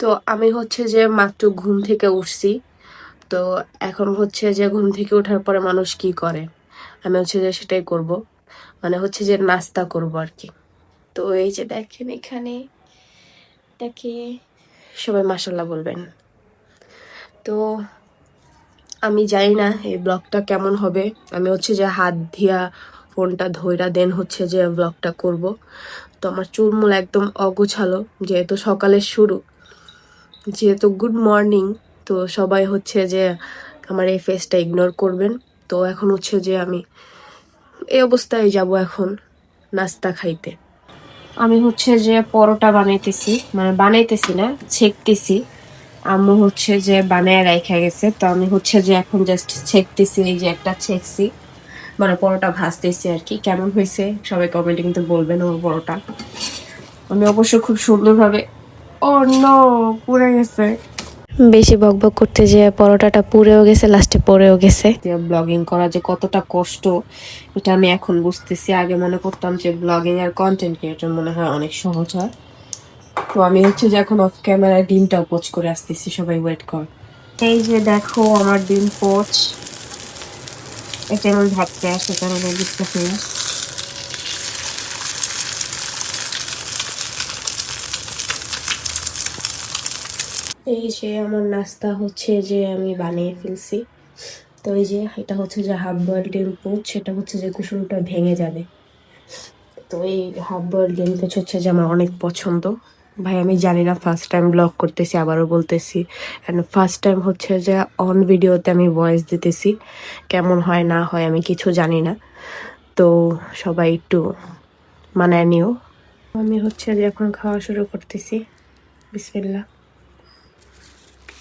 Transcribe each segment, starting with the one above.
তো আমি হচ্ছে যে মাত্র ঘুম থেকে উঠছি। তো এখন হচ্ছে যে ঘুম থেকে ওঠার পরে মানুষ কি করে? আমি হচ্ছে যে সেটাই করব। মানে হচ্ছে যে নাস্তা করব আর কি তো এই যে দেখেন এখানে, দেখে সবাই মাসাল্লাহ বলবেন। তো আমি জানি না এই ব্লগটা কেমন হবে। আমি হচ্ছে যে হাত দিয়া ফোনটা ধইরা দেন হচ্ছে যে ব্লগটা করব। তো আমার চুলমুল একদম অগোছালো, যেহেতু সকালের শুরু। যেহেতু গুড মর্নিং তো সবাই হচ্ছে যে আমার এই ফেসটা ইগনোর করবেন। তো এখন হচ্ছে যে আমি এই অবস্থায় যাব এখন নাস্তা খাইতে। আমি হচ্ছে যে পরোটা বানাইতেছি মানে বানাইতেছি না, ছেকতেছি। আম্মু হচ্ছে যে বানায় রাইখা গেছে, তো আমি হচ্ছে যে এখন জাস্ট ছেকতেছি, এই যে একটা ছেকছি। মানে পরোটা ভাজতেছি আর কি। কেমন হয়েছে? সবাই কমেন্টে কিন্তু বলবেন আমার পরোটা। আমি অবশ্য খুব সুন্দরভাবে ও নো পুড়ে গেছে। বেশি বকবক করতে যে পরোটাটা পুড়েও গেছে লাস্টে পড়েও গেছে। ব্লগিং করা যে কতটা কষ্ট এটা আমি এখন বুঝতেছি। আগে মনে করতাম যে ব্লগিং আর কন্টেন্ট ক্রিয়েটর মনে হয় অনেক সহজ হয়। তো আমি হচ্ছে যে এখন অফ ক্যামেরায় ডিমটাও পোচ করে আসতেছি সবাই ওয়েট কর। এই যে দেখো আমার ডিম পোচ এটা আমি ভাবতে আসে কারণ আমি বুঝতেছি না এই যে আমার নাস্তা হচ্ছে যে আমি বানিয়ে ফেলছি। তো এই যে এটা হচ্ছে যে হাফ বয়েল ডিম পোচ, সেটা হচ্ছে যে কুসুমটা ভেঙে যাবে। তো এই হাফ বয়েল ডিম পোচ হচ্ছে যে আমার অনেক পছন্দ। ভাই, আমি জানি না ফার্স্ট টাইম ব্লগ করতেছি, আবারও বলতেছি। অ্যান্ড ফার্স্ট টাইম হচ্ছে যে অন ভিডিওতে আমি ভয়েস দিতেছি, কেমন হয়, না হয়, আমি কিছু জানি না। তো সবাই একটু মানায় নিও। আমি হচ্ছে যে এখন খাওয়া শুরু করতেছি। বিসমিল্লা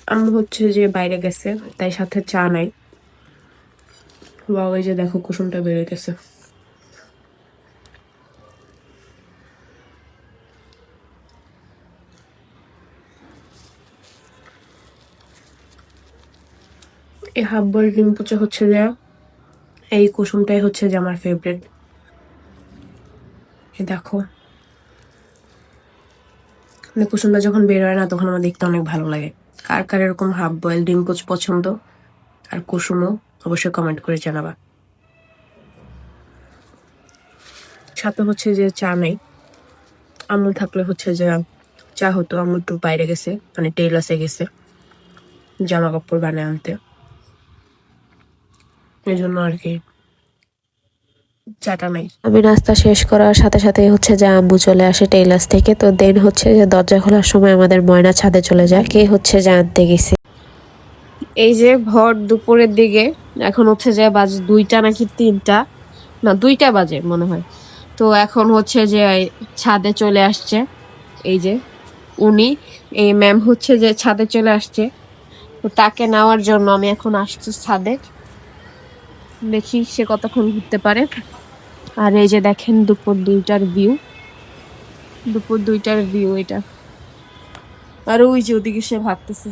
আমি হচ্ছে যে বাইরে গেছে, তাই সাথে চা নাই। বা ওই যে দেখো কুসুমটা বেরোইতেছে। এই হাফ বল ডিম পুচে হচ্ছে যে, এই কুসুমটাই হচ্ছে যে আমার ফেভারিট এ দেখো। মানে কুসুমটা যখন বের হয় না, তখন আমার দেখতে অনেক ভালো লাগে। কার কার এরকম হাফ বয়েল ডিম পোচ পছন্দ? আর কুসুমও অবশ্যই কমেন্ট করে জানাবা। সাথে হচ্ছে যে চা নেই। আম্মু থাকলে হচ্ছে যে চা হতো আম্মু একটু বাইরে গেছে মানে টেইলার্সে গেছে জামা কাপড় বানিয়ে আনতে। এই জন্য আর কি চাটা নাই আমি নাস্তা শেষ করার সাথে সাথে হচ্ছে যে আম্মু চলে আসে টেইলার্স থেকে। তো দেন হচ্ছে যে দরজা খোলার সময় আমাদের ময়না ছাদে চলে যায়। কে হচ্ছে যে আনতে গেছে? এই যে ভর দুপুরের দিকে এখন হচ্ছে যে বাজে দুইটা নাকি তিনটা? না দুইটা বাজে মনে হয়। তো এখন হচ্ছে যে ছাদে চলে আসছে। এই যে উনি এই ম্যাম হচ্ছে যে ছাদে চলে আসছে। তো তাকে নেওয়ার জন্য আমি এখন আসছি ছাদে। দেখি সে কতক্ষণ ঘুরতে পারে। আর এই যে দেখেন দুপুর দুইটার ভিউ দুপুর দুইটার ভিউ এটা। আর ওই যে ওদিকে সে ভাবতেছে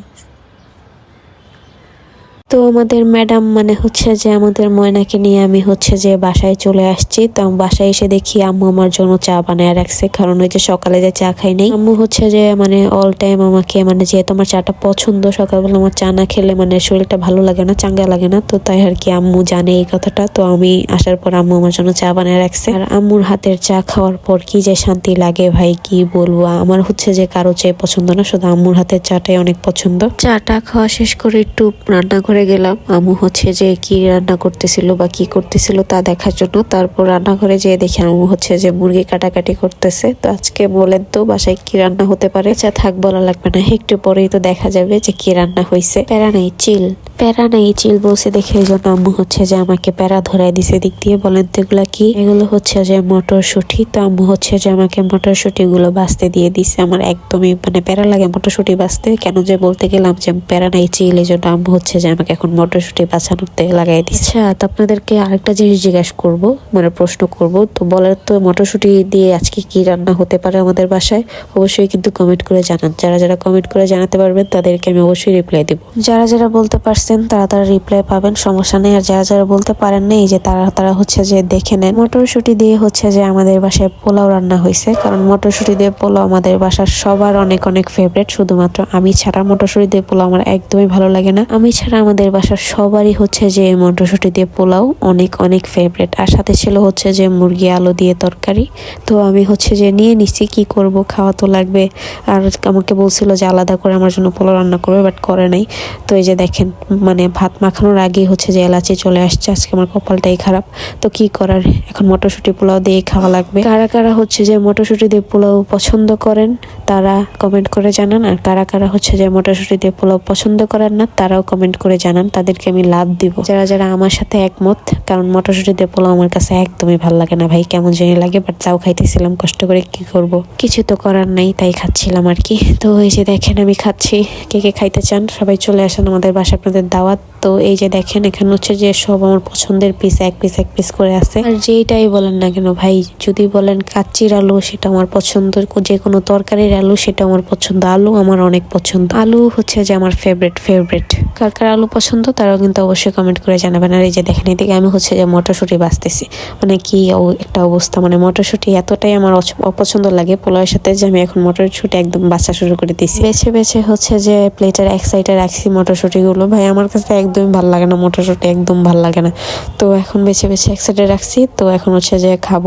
তো আমাদের ম্যাডাম মানে হচ্ছে যে আমাদের ময়নাকে নিয়ে আমি হচ্ছে যে বাসায় চলে আসছি। তো বাসায় এসে দেখি আম্মু আমার জন্য চা বানায় রাখছে, কারণ ওই যে সকালে যে চা খাই নাই। আম্মু হচ্ছে যে মানে অল টাইম আমাকে মানে যেহেতু আমার চাটা পছন্দ, সকালবেলা আমার চা না খেলে মানে শরীরটা ভালো লাগে না, চাঙ্গা লাগে না, তো তাই আর কি আম্মু জানে এই কথাটা। তো আমি আসার পর আম্মু আমার জন্য চা বানায় রাখছে। আর আম্মুর হাতের চা খাওয়ার পর কি যে শান্তি লাগে ভাই, কি বলব? আমার হচ্ছে যে কারও চেয়ে পছন্দ না, শুধু আম্মুর হাতের চাটাই অনেক পছন্দ। চাটা খাওয়া শেষ করে একটু রান্না গেলাম। আম্মু হচ্ছে যে কি রান্না করতেছিল বা কি করতেছিল তা দেখার জন্য। তারপর রান্নাঘরে যেয়ে দেখি আম্মু হচ্ছে যে মুরগি কাটাকাটি করতেছে। তো আজকে বলেন তো বাসায় কি রান্না হতে পারে? আচ্ছা থাক, বলা লাগবে না। একটু পরেই তো দেখা যাবে যে কি রান্না হয়েছে প্যারা নেই, চিল। প্যারা নেই, চিল বলছে দেখে এই জন্য আম্মু হচ্ছে যে আমাকে প্যারা ধরাই দিছে দিক দিয়ে। বলেন তো এগুলা কি? এগুলো হচ্ছে যে মটরশুঁটি। তো আম্মু হচ্ছে যে আমাকে মটরশুঁটি গুলো বাঁচতে দিয়ে দিছে। আমার একদমই মানে প্যারা লাগে মটরশুঁটি বাঁচতে। কেন যে বলতে গেলাম যে প্যারা নাই, চিল, এই জন্য আম্মু হচ্ছে যে আমাকে এখন মটরশুঁটি বাছানোতে লাগাই দিচ্ছে আচ্ছা আপনাদেরকে আরেকটা জিনিস জিজ্ঞাসা করব মানে প্রশ্ন করব। তো বলার তো মটরশুঁটি দিয়ে আজকে কি রান্না হতে পারে আমাদের বাসায়, অবশ্যই কিন্তু কমেন্ট করে জানান। যারা যারা কমেন্ট করে জানাতে পারবেন, তাদেরকে আমি অবশ্যই রিপ্লাই দেব। যারা যারা বলতে পারছেন, তারা তারা রিপ্লাই পাবেন, সমস্যা নেই। আর যারা যারা বলতে পারেন না এই যে তারা তারা হচ্ছে যে দেখে নেন। মটরশুঁটি দিয়ে হচ্ছে যে আমাদের বাসায় পোলাও রান্না হয়েছে। কারণ মটরশুঁটি দিয়ে পোলাও আমাদের বাসার সবার অনেক অনেক ফেভারিট শুধুমাত্র আমি ছাড়া মটরশুঁটি দিয়ে পোলাও আমার একদমই ভালো লাগে না। আমি ছাড়া আমাদের বাসার সবারই হচ্ছে যে মটরশুঁটি দিয়ে পোলাও, অনেক অনেক ফেভারিট আর সাথে ছিল হচ্ছে যে মুরগি আলু দিয়ে তরকারি। তো আমি হচ্ছে যে নিয়ে নিচ্ছি, কি করব, খাওয়া তো লাগবে। আর আমাকে বলছিল যে আলাদা করে আমার জন্য পোলাও রান্না করবে বাট করে নাই। তো এই যে দেখেন মানে ভাত মাখানোর আগেই হচ্ছে যে এলাচি চলে আসছে, আজকে আমার কপালটাই খারাপ। তো কি করার, এখন মটরশুঁটি পোলাও দিয়ে খাওয়া লাগবে। কারা কারা হচ্ছে যে মটরশুঁটি দিয়ে পোলাও পছন্দ করেন, তারা কমেন্ট করে জানান। আর কারা কারা হচ্ছে যে মটরশুঁটি দিয়ে পোলাও পছন্দ করেন না, তারাও কমেন্ট করে জানান, তাদেরকে আমি লাভ দিব। যারা যারা আমার সাথে একমত, কারণ মটরশুটি দিয়ে পোলাও আমার কাছে একদমই ভালো লাগে না ভাই। কেমন জানি লাগে বাট তাও খাইতেছিলাম, কষ্ট করে কি করব? কিছু তো করার নাই, তাই খাচ্ছিলাম আর কি। তো এই যে দেখেন, আমি খাচ্ছি। কে কে খাইতে চান, সবাই চলে আসেন আমাদের বাসা আপনাদের দাওয়াত তো এই যে দেখেন, এখানে হচ্ছে যে সব আমার পছন্দের পিস এক পিস এক পিস করে আছে। আর যেইটাই বলেন না কেন ভাই, যদি বলেন কাচ্চির আলু সেটা আমার পছন্দ, যে কোনো তরকারির আলু সেটা আমার পছন্দ, আলু আমার অনেক পছন্দ। আলু হচ্ছে যে আমার ফেভারিট ফেভারিট কার কার আলু পছন্দ তারাও কিন্তু অবশ্যই কমেন্ট করে জানাবেন। আর এই যে দেখেন, এদিকে আমি হচ্ছে যে মটরশুঁটি বাঁচতেছি। মানে কি একটা অবস্থা মানে মটরশুঁটি এতটাই আমার অপছন্দ লাগে, পোলাওয়ের সাথে যে আমি এখন মটরশুঁটি একদম বাঁচা শুরু করে দিয়েছি বেছে বেছে হচ্ছে যে প্লেটের এক সাইডে রাখছি মটরশুঁটি গুলো ভাই, আমার কাছে একদমই ভালো লাগে না, মটরশুঁটি একদম ভালো লাগে না। তো এখন বেছে বেছে এক সাইডে রাখছি, তো এখন হচ্ছে যে খাব।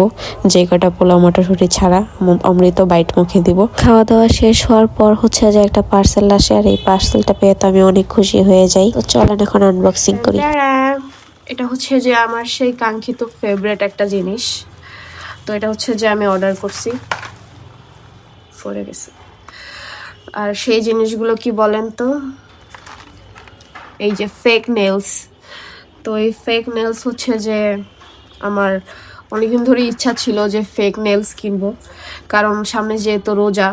যে কটা পোলাও, মটরশুঁটি ছাড়া অমৃত বাইট মুখে দিব। খাওয়া দাওয়া শেষ হওয়ার পর হচ্ছে যে একটা পার্সেল আসে, আর এই পার্সেলটা পেয়ে তো আমি অনেক খুশি হয়ে যাই। তো চলেন এখন আনবক্সিং করি। এটা হচ্ছে যে আমার সেই কাঙ্ক্ষিত ফেভারেট একটা জিনিস। তো এটা হচ্ছে যে আমি অর্ডার করছি। পড়ে গেছে। আর সেই জিনিসগুলো কি বলেন তো? এই যে ফেক নেলস তো এই ফেক নেলস হচ্ছে যে আমার অনেকদিন ধরে ইচ্ছা ছিল যে ফেক নেলস কিনবো। কারণ সামনে যেহেতু রোজা,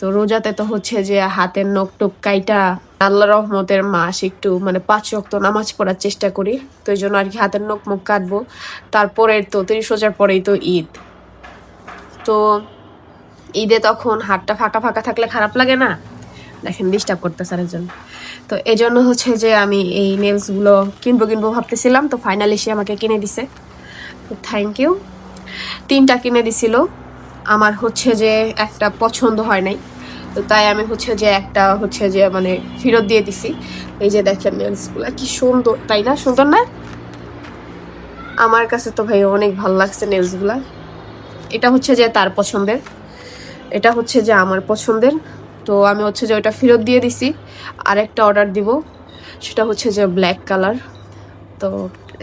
তো রোজাতে তো হচ্ছে যে হাতের নখ টুক কাইটা আল্লাহ রহমতের মাস একটু মানে পাঁচ রক্ত নামাজ পড়ার চেষ্টা করি। তো এই জন্য আর কি হাতের নখ মুখ কাটবো। তারপরে তো তিরিশ রোজার পরেই তো ঈদ। তো ঈদে তখন হাতটা ফাঁকা ফাঁকা থাকলে খারাপ লাগে না? দেখেন ডিস্টার্ব করতেছে আরেকজন। তো এই জন্য হচ্ছে যে আমি এই নেলসগুলো কিনবো কিনবো ভাবতেছিলাম। তো ফাইনালি সে আমাকে কিনে দিছে। তো থ্যাংক ইউ তিনটা কিনে দিছিল। আমার হচ্ছে যে একটা পছন্দ হয় নাই। তো তাই আমি হচ্ছে যে একটা হচ্ছে যে মানে ফেরত দিয়ে দিছি। এই যে দেখেন নেলসগুলো কি সুন্দর, তাই না? সুন্দর না? আমার কাছে তো ভাই অনেক ভালো লাগছে নেলসগুলা এটা হচ্ছে যে তার পছন্দের। এটা হচ্ছে যে আমার পছন্দের। তো আমি হচ্ছে যে ওটা ফেরত দিয়ে দিছি। আর একটা অর্ডার দিব, সেটা হচ্ছে যে ব্ল্যাক কালার তো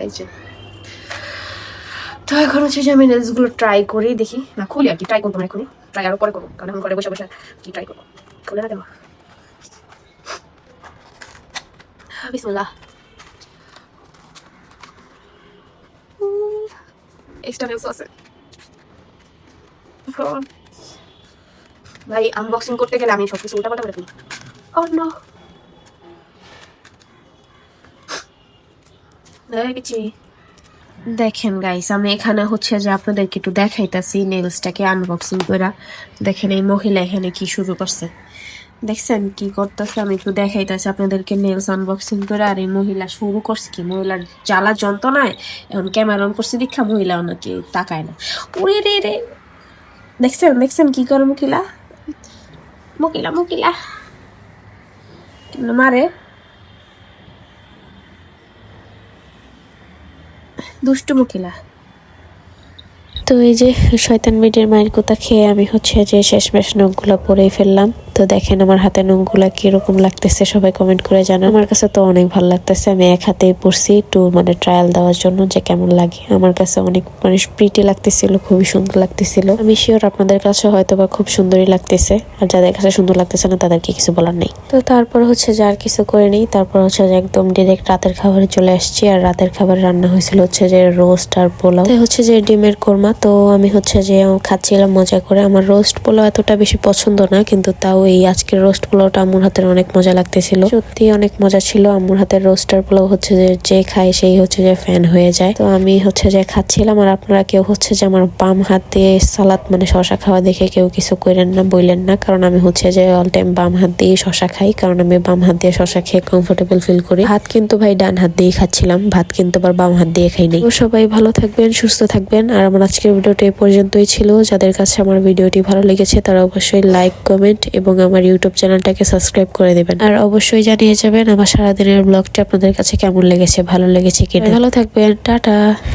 এই যে। তো এখন হচ্ছে যে আমি নেলসগুলো ট্রাই করি, দেখি। না, খুলি আর কি ট্রাই করব এখনই ট্রাই আরও পরে করব, কারণ এখন ঘরে বসে বসে কি ট্রাই করব। খুলে না কেন? বিসমুল্লাহ। এক্সট্রা নেলস আছে। ভাই আনবক্সিং করতে গেলে আমি সবকিছু উল্টা পাল্টা করে নো দেখেন গাইস আমি এখানে হচ্ছে যে আপনাদেরকে একটু দেখাইতাছি নেলসটাকে আনবক্সিং করে দেখেন এই মহিলা এখানে কি শুরু করছে। দেখছেন কি করতেছে? আমি একটু দেখাইতেছি আপনাদেরকে নেলস আনবক্সিং করে আর এই মহিলা শুরু করছে কি? মহিলার জ্বালা যন্ত্রণায়, এখন ক্যামেরা অন করছে দীক্ষা মহিলা নাকি তাকায় না। ওরে রে রে। দেখছেন দেখছেন কি করে মুকিলা মুকিলা মুকিলা মারে দুষ্টু মুকিলা তো এই যে শয়তান মেয়েদের মায়ের কথা খেয়ে আমি হচ্ছে যে শেষ শেষমেশ নখগুলো পরেই ফেললাম। তো দেখেন আমার হাতে নখগুলো কীরকম লাগতেছে, সবাই কমেন্ট করে জানা আমার কাছে তো অনেক ভালো লাগতেছে, আমি এক হাতেই পড়ছি একটু মানে ট্রায়াল দেওয়ার জন্য যে কেমন লাগে। আমার কাছে অনেক মানে প্রিটি লাগতেছিল, খুবই সুন্দর লাগতেছিল। আমি শিওর আপনাদের কাছে হয়তো বা খুব সুন্দরই লাগতেছে, আর যাদের কাছে সুন্দর লাগতেছে না, তাদেরকে কিছু বলার নেই। তো তারপর হচ্ছে যে আর কিছু করে নেই, তারপর হচ্ছে যে একদম ডিরেক্ট রাতের খাবারে চলে আসছি, আর রাতের খাবার রান্না হয়েছিল হচ্ছে যে রোস্ট আর পোলাও। হচ্ছে যে ডিমের কোরমা, তো আমি হচ্ছে যে খাচ্ছিলাম মজা করে। আমার রোস্ট পোলাও এতটা বেশি পছন্দ না, কিন্তু তাও এই আজকের রোস্ট পোলাওটা আম্মুর হাতের অনেক মজা লাগতেছিল। সত্যি অনেক মজা ছিল। আম্মুর হাতের রোস্টার পোলাও হচ্ছে যে যে খায় সেই হচ্ছে যে ফ্যান হয়ে যায়। তো আমি হচ্ছে যে খাচ্ছিলাম আর আপনারা কেউ হচ্ছে যে আমার বাম হাত সালাদ মানে শশা খাওয়া দেখে কেউ কিছু করেন না বললেন না। কারণ আমি হচ্ছে যে অল টাইম বাম হাত দিয়ে শশা খাই। কারণ আমি বাম হাত দিয়ে শশা খেয়ে কমফোর্টেবল ফিল করি। ভাত কিন্তু ভাই ডান হাত দিয়ে খাচ্ছিলাম। ভাত কিন্তু আবার বাম হাত দিয়ে খাই নাই। সবাই ভালো থাকবেন, সুস্থ থাকবেন। আর আমার আজকের ভিডিওটি এই পর্যন্তই ছিল। যাদের কাছে আমার ভিডিওটি ভালো লেগেছে, তারা অবশ্যই লাইক কমেন্ট এবং আমার ইউটিউব চ্যানেলটাকে সাবস্ক্রাইব করে দেবেন। আর অবশ্যই জানিয়ে যাবেন আমার সারাদিনের ব্লগটা আপনাদের কাছে কেমন লেগেছে, ভালো লেগেছে কিনা। ভালো থাকবেন, টাটা।